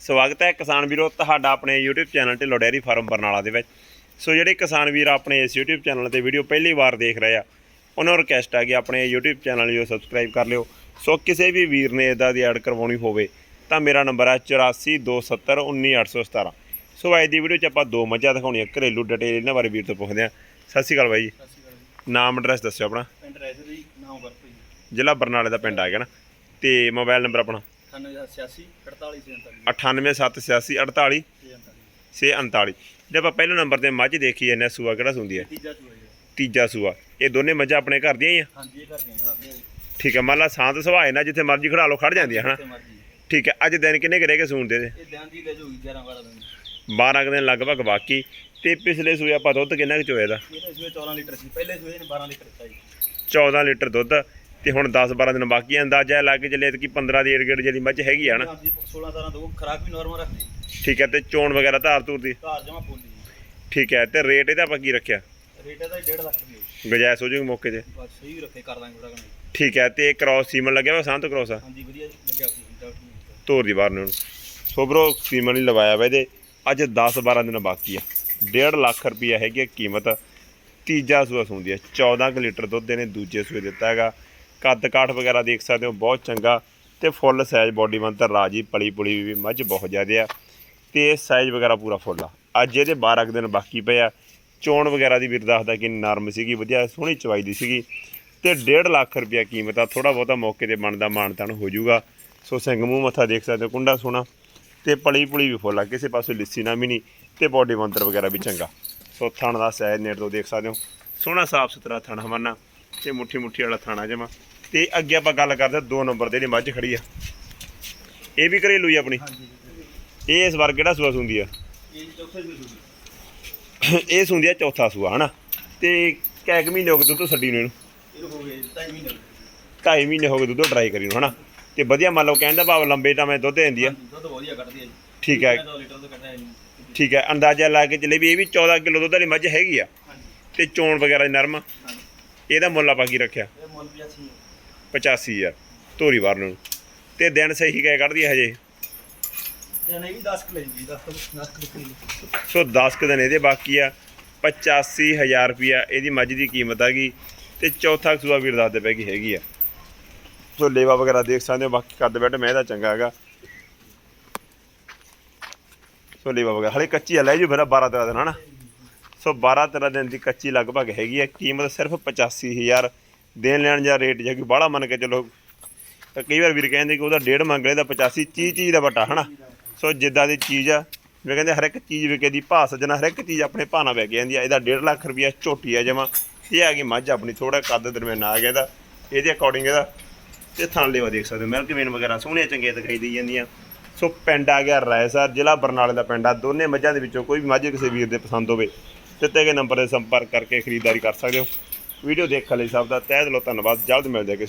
ਸਵਾਗਤ ਹੈ ਕਿਸਾਨ ਵੀਰੋ ਤੁਹਾਡਾ ਆਪਣੇ YouTube ਚੈਨਲ ਤੇ ਡੈਰੀ ਫਾਰਮ ਬਰਨਾਲਾ ਦੇ ਵਿੱਚ। ਸੋ ਜਿਹੜੇ ਕਿਸਾਨ ਵੀਰ ਆਪਣੇ ਇਸ YouTube ਚੈਨਲ ਤੇ ਵੀਡੀਓ ਪਹਿਲੀ ਵਾਰ ਦੇਖ ਰਹੇ ਆ ਉਹਨਾਂ ਨੂੰ ਰਿਕਵੈਸਟ ਹੈ ਕਿ ਆਪਣੇ YouTube ਚੈਨਲ ਨੂੰ ਸਬਸਕ੍ਰਾਈਬ ਕਰ ਲਿਓ। ਸੋ ਕਿਸੇ ਵੀ ਵੀਰ ਨੇ ਇਦਾਂ ਦੀ ਐਡ ਕਰਵਾਉਣੀ ਹੋਵੇ ਤਾਂ ਮੇਰਾ ਨੰਬਰ ਹੈ 8427191817 ਸੋ ਅੱਜ ਦੀ ਵੀਡੀਓ 'ਚ ਆਪਾਂ ਦੋ ਮੱਝਾਂ ਦਿਖਾਉਣੀਆਂ ਘਰੇਲੂ ਡਿਟੇਲ ਇਹਨਾਂ ਬਾਰੇ ਵੀਰ ਤੋਂ ਪੁੱਛਦੇ ਆ ਸਤਿ ਸ਼੍ਰੀ ਅਕਾਲ ਬਾਈ ਜੀ। ਨਾਮ ਐਡਰੈਸ ਦੱਸਿਓ ਆਪਣਾ। ਪਿੰਡ ਰੈਜ਼ਰ ਜੀ ਨਾਮ ਵਰਪੀ ਜ਼ਿਲ੍ਹਾ ਬਰਨਾਲੇ ਦਾ ਪਿੰਡ ਆ ਗਿਆ ਨਾ। ਤੇ ਮੋਬਾਈਲ ਨੰਬਰ ਆਪਣਾ? 9886 48 98786 649 ਜੇ ਆਪਾਂ ਪਹਿਲੇ ਨੰਬਰ ਤੇ ਮੱਝ ਦੇਖੀ ਜਾਂਦੇ ਹਾਂ ਸੂਆ ਕਿਹੜਾ ਸੁੰਦੀ ਹੈ? ਤੀਜਾ ਚੂਹਾ ਜੀ। ਤੀਜਾ ਸੂਆ। ਇਹ ਦੋਨੇ ਮੱਝਾਂ ਆਪਣੇ ਘਰ ਦੀਆਂ ਹੀ ਆ? ਹਾਂਜੀ ਇਹ ਕਰਦੇ ਹਾਂ ਕਰਦੇ ਠੀਕ ਹੈ ਮੰਨ ਲਾ ਸਾਂਤ ਸੁਭਾਏ ਨਾਲ ਜਿੱਥੇ ਮਰਜ਼ੀ ਖੜਾ ਲਓ ਖੜ ਜਾਂਦੀ ਹੈ ਹਨਾ ਮਰਜ਼ੀ। ਠੀਕ ਹੈ ਅੱਜ ਦਿਨ ਕਿੰਨੇ ਕੁ ਰਹਿ ਗਏ ਸੂਣ ਦੇ? ਇਹ ਦਿਨ ਦੀ ਲੈ ਜਾਊਗੀ 11 12 ਦਿਨ। 12 ਕੁ ਦਿਨ ਲਗਭਗ ਬਾਕੀ। ਤੇ ਪਿਛਲੇ ਸੂਏ ਆਪਾਂ ਦੁੱਧ ਕਿੰਨਾ ਕੁ ਚੋਇਆ ਦਾ ਇਹਦੇ ਸੂਏ 14 ਲੀਟਰ ਸੀ ਪਹਿਲੇ ਸੂਏ ਨੇ 12 ਲੀਟਰ ਦਿੱਤਾ ਜੀ। 14 ਲੀਟਰ ਦੁੱਧ। ਤੇ ਹੁਣ 10 12 ਦਿਨ ਬਾਕੀ ਆ ਅੰਦਾਜ਼ਾ ਲਾ ਕੇ ਚੱਲੇ ਕਿ 15 ਦੀ ਏੜ ਜਿਹੜੀ ਮੱਝ ਹੈਗੀ ਆ ਨਾ। ਹਾਂਜੀ 16 17 ਦੋ ਖਰਾਕ ਵੀ ਨਾਰਮਲ ਰੱਖਦੇ ਠੀਕ ਹੈ ਤੇ ਚੋਣ ਵਗੈਰਾ ਧਾਰ ਧੂਰ ਦੀ। ਜਮਾ ਠੀਕ ਹੈ ਤੇ ਰੇਟ ਇਹਦਾ ਆਪਾਂ ਕੀ ਰੱਖਿਆ? ਰੇਟ ਇਹਦਾ 1.5 ਲੱਖ ਰੁਪਏ। ਗੁਜਾਇਸ਼ ਹੋ ਜੂਗੀ ਮੌਕੇ ਤੇ? ਬਸ ਸਹੀ ਰੱਖੇ ਕਰ ਦਾਂਗੇ ਥੋੜਾ ਕਣਾ ਠੀਕ ਹੈ ਤੇ ਕ੍ਰਾਸ ਸੀਮਨ ਲੱਗਿਆ ਵਾ ਸਾਂਤ ਕ੍ਰਾਸ ਆ? ਹਾਂਜੀ ਵਧੀਆ ਲੱਗਿਆ ਸੀ ਤੋਰ ਦੀ ਬਾਹਰ ਨੂੰ। ਸੋ ਬਰੋ ਸੀਮਨ ਹੀ ਲਵਾਇਆ ਵਾ ਇਹਦੇ। ਅੱਜ 10 12 ਦਿਨ ਬਾਕੀ ਆ। 1.5 ਲੱਖ ਰੁਪਈਆ ਹੈਗੀ ਕੀਮਤ। ਤੀਜਾ ਸੂਆ ਸੁੰਦੀ ਹੈ 14 ਕੁ ਲੀਟਰ ਦੁੱਧ ਇਹਨੇ ਦੂਜੇ ਸੂਏ ਦਿੱਤਾ ਹੈਗਾ। ਕੱਦ ਕਾਠ ਵਗੈਰਾ ਦੇਖ ਸਕਦੇ ਹੋ, ਬਹੁਤ ਚੰਗਾ ਤੇ ਫੁੱਲ ਸਾਈਜ਼ ਬੋਡੀ ਮੰਤਰ ਰਾਜੀ ਪਲੀ ਪੁਲੀ ਵੀ ਮੱਝ ਬਹੁਤ ਜ਼ਿਆਦਾ ਆ ਤੇ ਸਾਈਜ਼ ਵਗੈਰਾ ਪੂਰਾ ਫੁੱਲ ਆ। ਅੱਜ ਇਹਦੇ 12 ਕੁ ਦਿਨ ਬਾਕੀ ਪਏ ਆ। ਚੋਣ ਵਗੈਰਾ ਦੀ ਵੀਰ ਦੱਸਦਾ ਕਿ ਨਰਮ ਸੀਗੀ, ਵਧੀਆ ਸੋਹਣੀ ਚਵਾਈ ਦੀ ਸੀਗੀ ਤੇ 1.5 ਲੱਖ ਰੁਪਈਆ ਕੀਮਤ ਆ ਥੋੜਾ ਬਹੁਤਾ ਮੌਕੇ ਤੇ ਬਣਦਾ ਮਾਨਤਾਨ ਹੋ ਜਾਊਗਾ। ਸੋ ਸਿੰਘ ਮੂੰਹ ਮੱਥਾ ਦੇਖ ਸਕਦੇ ਹੋ, ਕੁੰਡਾ ਸੋਹਣਾ ਤੇ ਪਲੀ ਪੁਲੀ ਵੀ ਫੁੱਲ ਆ, ਕਿਸੇ ਪਾਸੇ ਲਿੱਸੀ ਨਾ ਵੀ ਨਹੀਂ ਤੇ ਬੋਡੀ ਮੰਤਰ ਵਗੈਰਾ ਵੀ ਚੰਗਾ। ਸੋ ਥਣ ਦਾ ਸਾਈਜ਼ ਨੇੜ ਤੋਂ ਦੇਖ ਸਕਦੇ ਹੋ, ਸੋਹਣਾ ਸਾਫ਼ ਸੁਥਰਾ ਥਣ ਹਵਾਨਾ। ਤੇ ਮੁੱਠੀ ਮੁੱਠੀ ਵਾਲਾ ਥਾਣਾ ਜਮਾ। ਤੇ ਅੱਗੇ ਆਪਾਂ ਗੱਲ ਕਰਦੇ ਦੋ ਨੰਬਰ ਤੇ ਜਿਹੜੀ ਮੱਝ ਖੜੀ ਆ। ਇਹ ਵੀ ਘਰੇਲੂ ਹੀ ਆਪਣੀ? ਇਹ ਇਸ ਵਾਰ ਕਿਹੜਾ ਸੂਆ ਸੁੰਦੀ ਆ? ਇਹ ਸੁੰਦੀ ਆ। ਚੌਥਾ ਸੂਆ ਹਨਾ? ਤੇ ਕੈ ਕੁ ਮਹੀਨੇ ਹੋ ਗਏ ਦੁੱਧ ਛੱਡੀ ਨੂੰ ਇਹਨੂੰ? ਹੋ ਗਏ 2 ਮਹੀਨੇ ਢਾਈ ਮਹੀਨੇ ਹੋ ਗਏ ਦੁੱਧ ਡਰਾਈ ਕਰੀ ਨੂੰ ਹਨਾ? ਤੇ ਵਧੀਆ ਮੰਨ ਲਓ ਕਹਿੰਦਾ ਭਾਵ ਲੰਬੇ ਟਾਈਮ ਦੁੱਧ ਦਿੰਦੀ ਆ। ਦੁੱਧ ਵਧੀਆ ਕੱਢਦੀ ਜੀ। ਠੀਕ ਹੈ 2 ਲੀਟਰ ਦੁੱਧ ਕੱਢਿਆ ਜੀ। ਠੀਕ ਹੈ ਅੰਦਾਜ਼ਾ ਲਾ ਕੇ ਚੱਲੇ ਵੀ ਇਹ ਵੀ 14 ਕਿਲੋ ਦੁੱਧ ਵਾਲੀ ਮੱਝ ਹੈਗੀ ਆ। ਤੇ ਚੋਣ ਵਗੈਰਾ ਦੀ ਨਰਮ ਆ। ਇਹਦਾ ਮੁੱਲ ਆਪਾਂ ਕੀ ਰੱਖਿਆ? ਇਹ ਮੁੱਲ ਵੀ ਅੱਛੀ 85000 ਧੋਰੀ ਵਾਰ ਨੂੰ। ਤੇ ਦਿਨ ਸਹੀ ਕਹਿ ਕੱਢਦੀ ਹੈ ਹਜੇ? ਨਹੀਂ ਵੀ 10 ਕਿਲੋ ਜੀ 10 10 ਕਿਲੋ ਸੋ 10 ਕੁ ਦਿਨ ਇਹਦੇ ਬਾਕੀ ਆ। 85000 ਰੁਪਿਆ ਇਹਦੀ ਮੱਝ ਦੀ ਕੀਮਤ ਹੈਗੀ ਤੇ ਚੌਥਾ ਸੂਆ ਵੀਰ ਦੱਸਦੇ ਪਏ ਕਿ ਹੈਗੀ ਆ। ਸੋ ਲੇਵਾ ਵਗੈਰਾ ਦੇਖ ਸਕਦੇ ਹੋ ਬਾਕੀ ਕੱਦ ਬੈਠ ਮੈਂ ਇਹਦਾ ਚੰਗਾ ਹੈਗਾ। ਸੋ ਲੇਵਾ ਵਗੈਰਾ ਹਲੇ ਕੱਚੀ ਆ ਲੈ ਜੂ ਫਿਰ 12 13 ਦਿਨ ਹਨਾ? ਸੋ 12 13 ਦਿਨ ਦੀ ਕੱਚੀ ਲਗਭਗ ਹੈਗੀ ਹੈ। ਕੀਮਤ ਸਿਰਫ 85000 ਦੇਣ ਲੈਣ ਜਾਂ ਰੇਟ ਜੇ ਕੋਈ ਬਾਹਲਾ ਮੰਨ ਕੇ ਚਲੋ। ਤਾਂ ਕਈ ਵਾਰ ਵੀਰ ਕਹਿੰਦੇ ਕਿ ਉਹਦਾ ਡੇਢ ਮੰਗ ਲਿਆ ਤਾਂ 85 ਚੀਜ਼ ਚੀਜ਼ ਦਾ ਵੱਟਾ ਹਨਾ? ਸੋ ਜਿੱਦਾਂ ਦੀ ਚੀਜ਼ ਆ ਜਿਵੇਂ ਕਹਿੰਦੇ ਹਰ ਇੱਕ ਚੀਜ਼ ਵਿਕੇ ਦੀ ਭਾਅ ਸੱਜਣਾ, ਹਰ ਇੱਕ ਚੀਜ਼ ਆਪਣੇ ਭਾਅ ਨਾਲ ਵਿਕ ਜਾਂਦੀ ਆ। ਇਹਦਾ 1.5 ਲੱਖ ਰੁਪਈਆ ਝੋਟੀ ਆ ਜਮਾ। ਇਹ ਆ ਗਈ ਮੱਝ ਆਪਣੀ ਥੋੜਾ ਕੱਦ ਦਰਮਿਆਨ ਆ ਗਿਆ ਇਹਦਾ। ਇਹਦੇ ਅਕੋਰਡਿੰਗ ਇਹਦਾ ਤੇ ਥਣ ਲੇਵਾ ਦੇਖ ਸਕਦੇ ਹੋ। ਮਿਲਕ ਵੇਨ ਵਗੈਰਾ ਸੋਹਣੀਆਂ ਚੰਗੀਆਂ ਦਿਖਾਈ ਦੇਈ ਜਾਂਦੀਆਂ। ਸੋ ਪਿੰਡ ਆ ਗਿਆ ਰਾਏ ਰਾਇਸਰ ਜ਼ਿਲ੍ਹਾ ਬਰਨਾਲੇ ਦਾ ਪਿੰਡ ਆ। ਦੋਨੇ ਮੱਝਾਂ ਦੇ ਵਿੱਚੋਂ ਕੋਈ ਵੀ ਮੱਝ ਕਿਸੇ ਵੀਰ ਦੇ ਪਸੰਦ ਹੋਵੇ ਦਿੱਤੇ ਗਏ ਨੰਬਰ ਤੇ ਸੰਪਰਕ ਕਰਕੇ ਖਰੀਦਦਾਰੀ ਕਰ ਸਕਦੇ ਹੋ। ਵੀਡੀਓ ਦੇਖਣ ਲਈ ਸਭ ਦਾ ਤਹਿ ਦਿਲੋਂ ਧੰਨਵਾਦ। ਜਲਦ ਮਿਲਦੇ ਹਾਂ ਕਿਸੇ